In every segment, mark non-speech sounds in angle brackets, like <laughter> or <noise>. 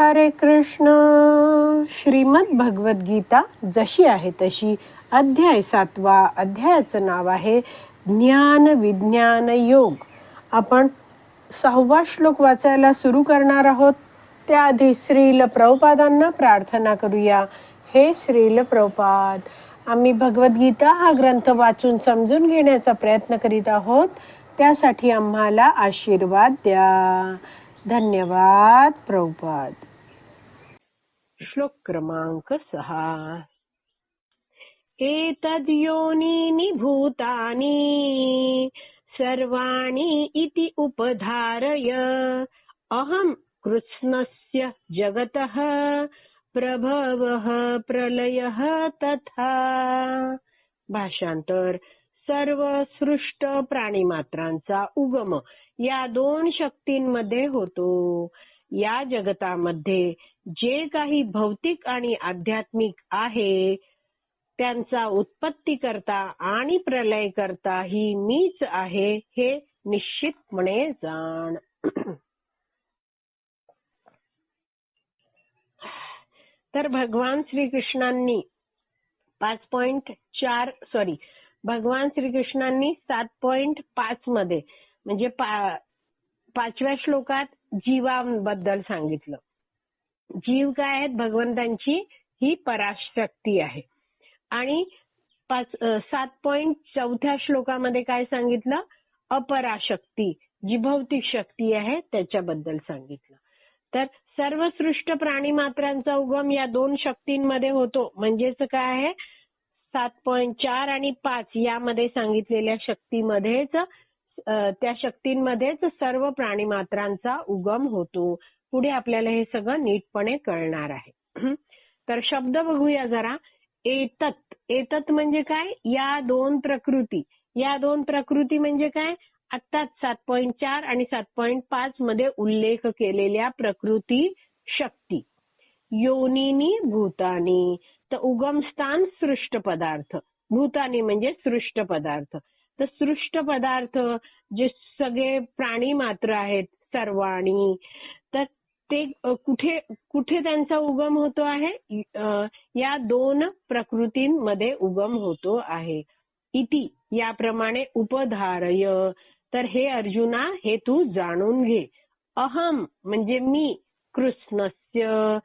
हरे कृष्ण. श्रीमद भगवद्गीता जशी आहे तशी अध्याय सातवा अध्यायाचं नाव आहे ज्ञान विज्ञान योग. आपण सहावा श्लोक वाचायला सुरू करणार आहोत. त्याआधी श्रील प्रभुपादांना प्रार्थना करूया. हे श्रील प्रभुपाद आम्ही भगवद्गीता हा ग्रंथ वाचून समजून घेण्याचा प्रयत्न करीत आहोत. त्यासाठी आम्हाला आशीर्वाद द्या. धन्यवाद प्रभुपाद. श्लोक क्रमांक सहा एतद्योनीनि भूतानि सर्वाणि इति उपधारय। अहं कृत्स्नस्य जगतः प्रभवः प्रलयः तथा। भाषांतर सर्व सृष्ट प्राणीमात्रांचा उगम या दोन शक्तींमध्ये होतो। या जगतामध्ये जे काही भौतिक आणि आध्यात्मिक आहे त्यांचा उत्पत्ती करता आणि प्रलय करता ही मीच आहे हे निश्चितपणे जाण. तर भगवान श्रीकृष्णांनी पाच पॉइंट चार सॉरी भगवान श्रीकृष्णांनी सात पॉइंट पाच मध्ये म्हणजे पा- पाचव्या श्लोकात जीवाबद्दल सांगितलं. जीव काय आहेत? भगवंतांची ही पराशक्ती आहे. आणि पाच सात पॉइंट चौथ्या श्लोकामध्ये काय सांगितलं? अपराशक्ती जी भौतिक शक्ती आहे त्याच्याबद्दल सांगितलं. तर सर्व सृष्ट प्राणी मात्रांचा उगम या दोन शक्तींमध्ये होतो. म्हणजेच काय आहे? सात पॉइंट चार आणि पाच यामध्ये सांगितलेल्या शक्तीमध्येच त्या शक्तींमध्येच सर्व प्राणी मात्रांचा उगम होतो. पुढे आपल्याला हे सगळं नीटपणे कळणार आहे. <clears throat> तर शब्द बघूया जरा. एतत. एतत म्हणजे काय? या दोन प्रकृती. या दोन प्रकृती म्हणजे काय? आत्ताच सात पॉइंट चार आणि सात पॉईंट पाच मध्ये उल्लेख केलेल्या प्रकृती शक्ती. योनिनी भूतानी. तर उगमस्थान सृष्ट पदार्थ भूतानी म्हणजे सृष्ट पदार्थ तर सृष्ट पदार्थ जे सगळे प्राणी मात्र आहेत सर्वाणी तर ते कुठे कुठे त्यांचा उगम होतो आहे? या दोन प्रकृतींमध्ये उगम होतो आहे. इति याप्रमाणे उपधारय. तर हे अर्जुना हे तू जाणून घे. अहम म्हणजे मी कृष्णस्य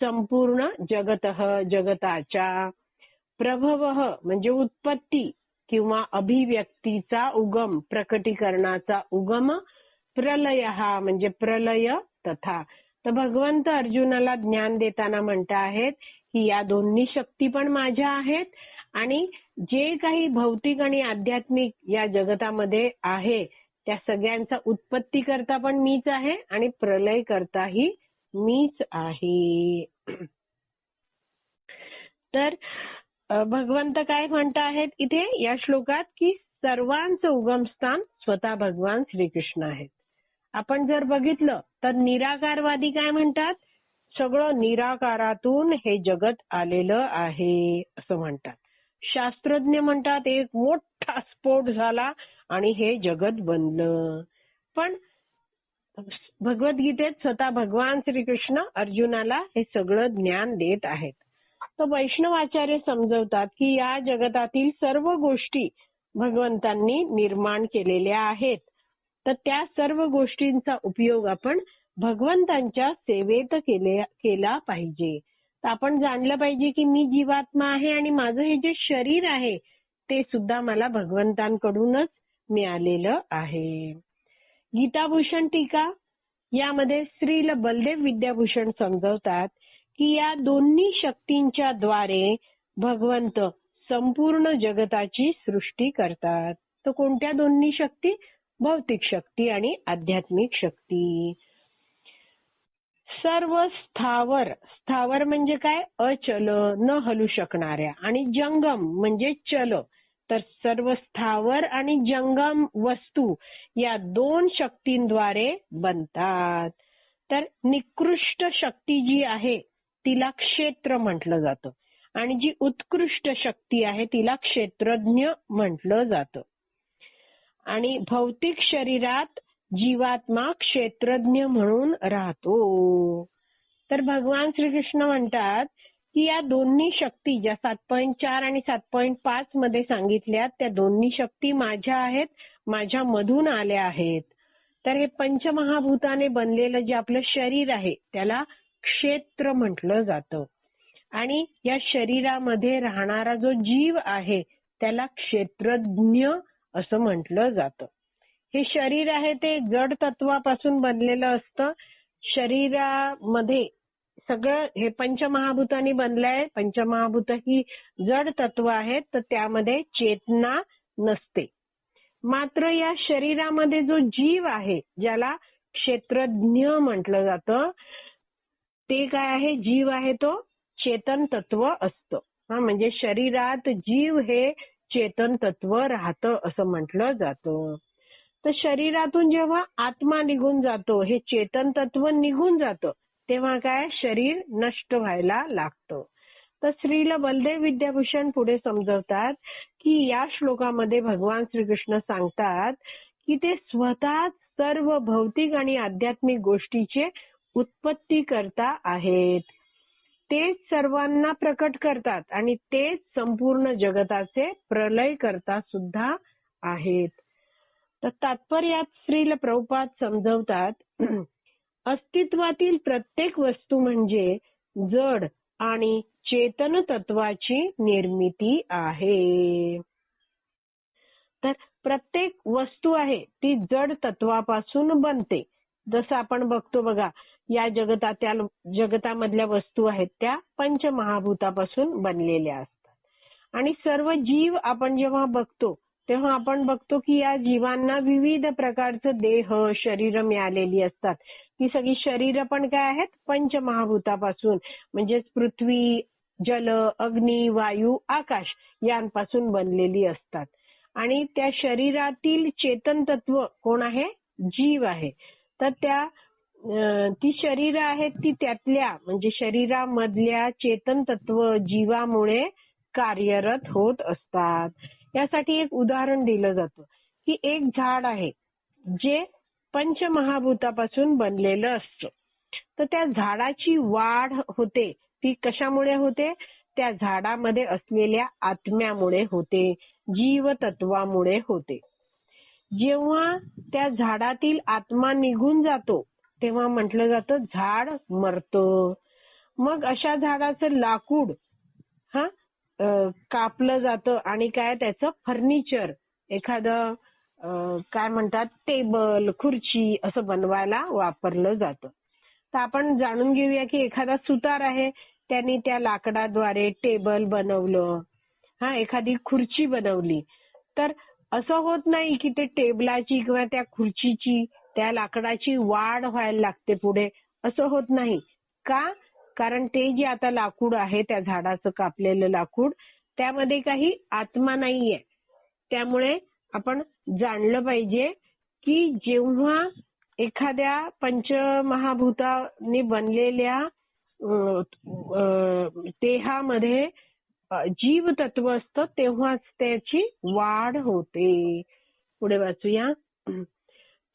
संपूर्ण जगत जगताच्या प्रभव म्हणजे उत्पत्ती. किंवा अभिव्यक्तीचा उगम प्रकटीकरणाचा उगम प्रलय हा म्हणजे प्रलय तथा. तर भगवंत अर्जुनाला ज्ञान देताना म्हणत आहेत की या दोन्ही शक्ती पण माझ्या आहेत आणि जे काही भौतिक आणि आध्यात्मिक या जगतामध्ये आहे त्या सगळ्यांचा उत्पत्ती करता पण मीच आहे आणि प्रलय करताही मीच आहे. तर भगवंत काय म्हणत आहेत इथे? या श्लोकात की सर्वांचं उगमस्थान स्वतः भगवान श्रीकृष्ण आहेत. आपण जर बघितलं तर निराकारवादी काय म्हणतात? सगळं निराकारातून हे जगत आलेलं आहे असं म्हणतात. शास्त्रज्ञ म्हणतात एक मोठा स्फोट झाला आणि हे जगत बनलं. पण भगवद्गीतेत स्वतः भगवान श्रीकृष्ण अर्जुनाला हे सगळं ज्ञान देत आहेत. तर वैष्णवाचार्य समजवतात की या जगतातील सर्व गोष्टी भगवंतांनी निर्माण केलेल्या आहेत. तर त्या सर्व गोष्टींचा उपयोग आपण भगवंतांच्या सेवेत केले केला पाहिजे. तर आपण जाणलं पाहिजे की मी जीवात्मा आहे आणि माझं हे जे शरीर आहे ते सुद्धा मला भगवंतांकडूनच मिळालेलं आहे. गीताभूषण टीका यामध्ये श्रील बलदेव विद्याभूषण समजवतात. की या दोन्ही शक्तींच्या द्वारे भगवंत संपूर्ण जगताची सृष्टी करतात. तर कोणत्या दोन्ही शक्ती? भौतिक शक्ती आणि आध्यात्मिक शक्ती. सर्व स्थावर स्थावर म्हणजे काय? अचल न हलू शकणाऱ्या. आणि जंगम म्हणजे चल. तर सर्व स्थावर आणि जंगम वस्तू या दोन शक्तींद्वारे बनतात. तर निकृष्ट शक्ती जी आहे तिला क्षेत्र म्हटलं जातं. आणि जी उत्कृष्ट शक्ती आहे तिला क्षेत्रज्ञ म्हटलं जातं. आणि भौतिक शरीरात जीवात्मा क्षेत्रज्ञ म्हणून राहतो. तर भगवान श्रीकृष्ण म्हणतात की या दोन्ही शक्ती ज्या सात पॉईंट चार आणि सात पॉईंट पाच मध्ये सांगितल्या त्या दोन्ही शक्ती माझ्या आहेत माझ्या मधून आल्या आहेत. तर हे पंचमहाभूताने बनलेलं जे आपलं शरीर आहे त्याला क्षेत्र म्हटलं जातं. आणि या शरीरामध्ये राहणारा जो जीव आहे त्याला क्षेत्रज्ञ असं म्हटलं जातं. हे शरीर आहे ते जड तत्वापासून बनलेलं असतं. शरीरामध्ये सगळं हे पंचमहाभूतांनी बनलंय. पंचमहाभूत ही जड तत्व आहेत तर त्यामध्ये चेतना नसते. मात्र या शरीरामध्ये जो जीव आहे ज्याला क्षेत्रज्ञ म्हटलं जातं ते काय आहे? जीव आहे तो चेतन तत्व असतं. हा म्हणजे शरीरात जीव हे चेतन तत्व राहतं असं म्हटलं जातं. तर शरीरातून जेव्हा आत्मा निघून जातो हे चेतन तत्व निघून जातं तेव्हा काय? शरीर नष्ट व्हायला लागतं. तर श्रील बलदेव विद्याभूषण पुढे समजवतात की या श्लोकामध्ये भगवान श्रीकृष्ण सांगतात की ते स्वतःच सर्व भौतिक आणि आध्यात्मिक गोष्टीचे उत्पत्ती करता आहेत. तेच सर्वांना प्रकट करतात आणि तेच संपूर्ण जगताचे प्रलय करता सुद्धा आहेत. तर तात्पर्यात श्रील प्रभुपाद समजवतात <clears throat> अस्तित्वातील प्रत्येक वस्तू म्हणजे जड आणि चेतन तत्वाची निर्मिती आहे. तर प्रत्येक वस्तू आहे ती जड तत्वापासून बनते. जसं आपण बघतो बघा या जगताच्या जगतामधल्या वस्तू आहेत त्या पंचमहाभूतापासून बनलेल्या असतात. आणि सर्व जीव आपण जेव्हा बघतो तेव्हा आपण बघतो की या जीवांना विविध प्रकारचं देह शरीर मिळालेली असतात. ती सगळी शरीर पण काय आहेत? पंचमहाभूतापासून. म्हणजेच पृथ्वी जल अग्नी वायू आकाश यांपासून बनलेली असतात. आणि त्या शरीरातील चेतन तत्व कोण आहे? जीव आहे. तर त्या ती शरीर आहेत ती त्यातल्या म्हणजे शरीरामधल्या चेतन तत्व जीवामुळे कार्यरत होत असतात. यासाठी एक उदाहरण दिलं जातं. की एक झाड आहे जे पंचमहाभूतापासून बनलेलं असतं. तर त्या झाडाची वाढ होते. ती कशामुळे होते? त्या झाडामध्ये असलेल्या आत्म्यामुळे होते जीवतत्वामुळे होते. जेव्हा त्या झाडातील आत्मा निघून जातो तेव्हा म्हटलं जातं झाड मरतं. मग अशा झाडाचं लाकूड हा कापलं जातं आणि काय त्याचं फर्निचर एखादं काय म्हणतात टेबल खुर्ची असं बनवायला वापरलं जातं. तर आपण जाणून घेऊया की एखादा सुतार आहे त्यांनी त्या लाकडाद्वारे टेबल बनवलं हा एखादी खुर्ची बनवली. तर असं होत नाही की ते टेबलाची किंवा त्या खुर्चीची त्या लाकडाची वाढ व्हायला लागते पुढे. असं होत नाही. का? कारण ते जे आता लाकूड आहे त्या झाडाचं कापलेलं लाकूड त्यामध्ये काही आत्मा नाहीये. त्यामुळे आपण जाणलं पाहिजे की जेव्हा एखाद्या पंचमहाभूतांनी बनलेल्या देहामध्ये जीव तत्व असतं तेव्हाच त्याची वाढ होते. पुढे वाचूया.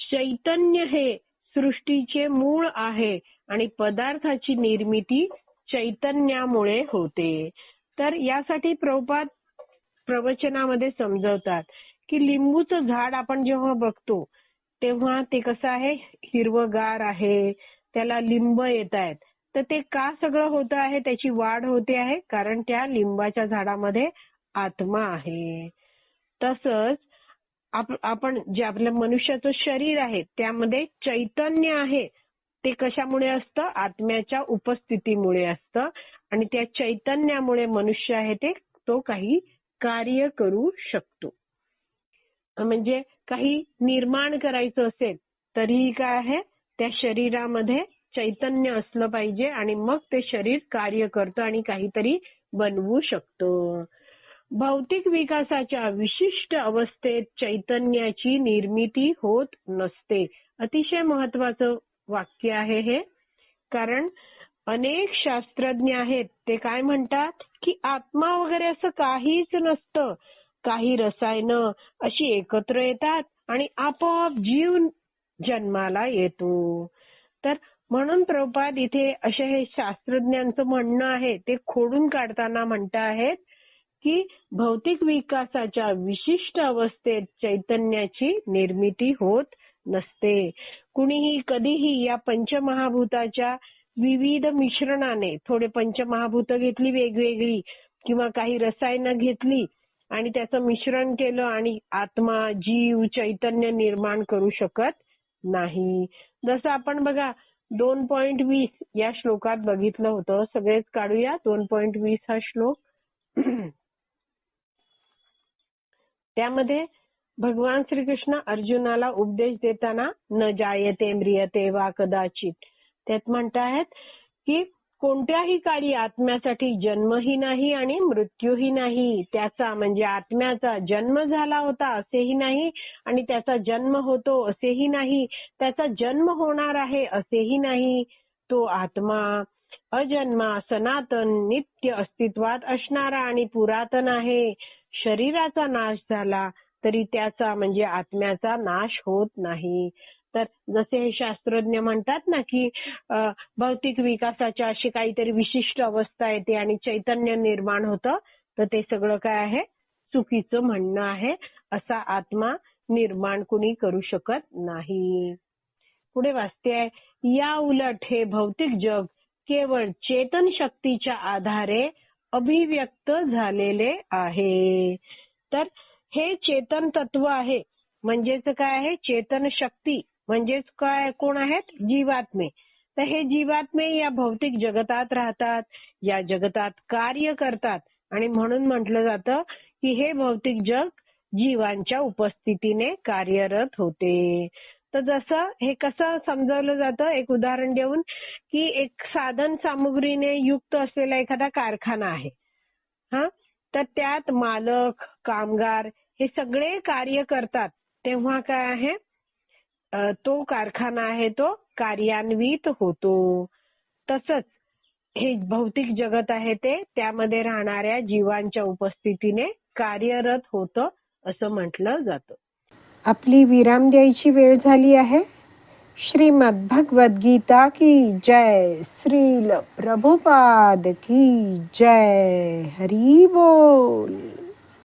चैतन्य हे सृष्टीचे मूळ आहे आणि पदार्थाची निर्मिती चैतन्यामुळे होते. तर यासाठी प्रभुपाद प्रवचनामध्ये समजवतात की लिंबूचं झाड आपण जेव्हा बघतो तेव्हा ते कसं आहे? हिरवगार आहे. त्याला लिंब येत आहेत. तर ते का सगळं होत आहे? त्याची वाढ होते आहे कारण त्या लिंबाच्या झाडामध्ये आत्मा आहे. तसंच आपण जे आपलं मनुष्याचं शरीर आहे त्यामध्ये चैतन्य आहे ते कशामुळे असतं? आत्म्याच्या उपस्थितीमुळे असतं. आणि त्या चैतन्यामुळे मनुष्य आहे ते तो काही कार्य करू शकतो. म्हणजे काही निर्माण करायचं असेल तरीही काय आहे? त्या शरीरामध्ये चैतन्य असलं पाहिजे आणि मग ते शरीर कार्य करतं आणि काहीतरी बनवू शकतं. भौतिक विकासाच्या विशिष्ट अवस्थेत चैतन्याची निर्मिती होत नसते. अतिशय महत्वाचं वाक्य आहे हे. कारण अनेक शास्त्रज्ञ आहेत ते काय म्हणतात? की आत्मा वगैरे असं काहीच नसतं. काही रसायनं अशी एकत्र येतात आणि आपोआप जीव जन्माला येतो. तर म्हणून प्रभुपाद इथे असे हे शास्त्रज्ञांचं म्हणणं आहे ते खोडून काढताना म्हणता आहेत की भौतिक विकासाच्या विशिष्ट अवस्थेत चैतन्याची निर्मिती होत नसते. कुणीही कधीही या पंचमहाभूताच्या विविध मिश्रणाने थोडे पंचमहाभूत घेतली वेगवेगळी किंवा काही रसायनं घेतली आणि त्याचं मिश्रण केलं आणि आत्मा जीव चैतन्य निर्माण करू शकत नाही. जसं आपण बघा दोन पॉइंट वीस या श्लोकात बघितलं होतं. सगळेच काढूया. दोन पॉइंट वीस हा श्लोक. त्यामध्ये भगवान श्रीकृष्ण अर्जुनाला उपदेश देताना न जायते म्रियते वा कदाचित. त्यात म्हणतायत की कोणत्याही काळी आत्म्यासाठी जन्मही नाही आणि मृत्यूही नाही. त्याचा म्हणजे आत्म्याचा जन्म झाला होता असेही नाही आणि त्याचा जन्म होतो असेही नाही. त्याचा जन्म होणार आहे असेही नाही. तो आत्मा अजन्मा सनातन नित्य अस्तित्वात असणारा आणि पुरातन आहे. शरीराचा नाश झाला तरी त्याचा म्हणजे आत्म्याचा नाश होत नाही. तर जसे हे शास्त्रज्ञ म्हणतात ना की भौतिक विकासाच्या अशी काहीतरी विशिष्ट अवस्था येते आणि चैतन्य निर्माण होतं तर ते सगळं काय आहे? चुकीचं म्हणणं आहे. असा आत्मा निर्माण कुणी करू शकत नाही. पुढे वाचते आहे या उलट हे भौतिक जग केवळ चेतन शक्तीच्या आधारे अभिव्यक्त झालेले आहे. तर हे चेतन तत्व आहे. म्हणजेच काय आहे? चेतन शक्ती. म्हणजेच काय? कोण आहेत? जीवात्मे. तर हे जीवात्मे या भौतिक जगतात राहतात. या जगतात कार्य करतात. आणि म्हणून म्हटलं जातं की हे भौतिक जग जीवांच्या उपस्थितीने कार्यरत होते. तर जसं हे कसं समजावलं जातं एक उदाहरण देऊन की एक साधन सामुग्रीने युक्त असलेला एखादा कारखाना आहे. हा? तर त्यात मालक कामगार हे सगळे कार्य करतात. तेव्हा काय आहे? तो कारखाना आहे तो कार्यान्वित होतो. तसंच हे भौतिक जगत आहे ते त्यामध्ये राहणाऱ्या जीवांच्या उपस्थितीने कार्यरत होतं असं म्हटलं जातं. आपली विराम द्यायची वेळ झाली आहे. श्रीमद भगवद गीता की जय. श्रील प्रभुपाद की जय. हरी बोल.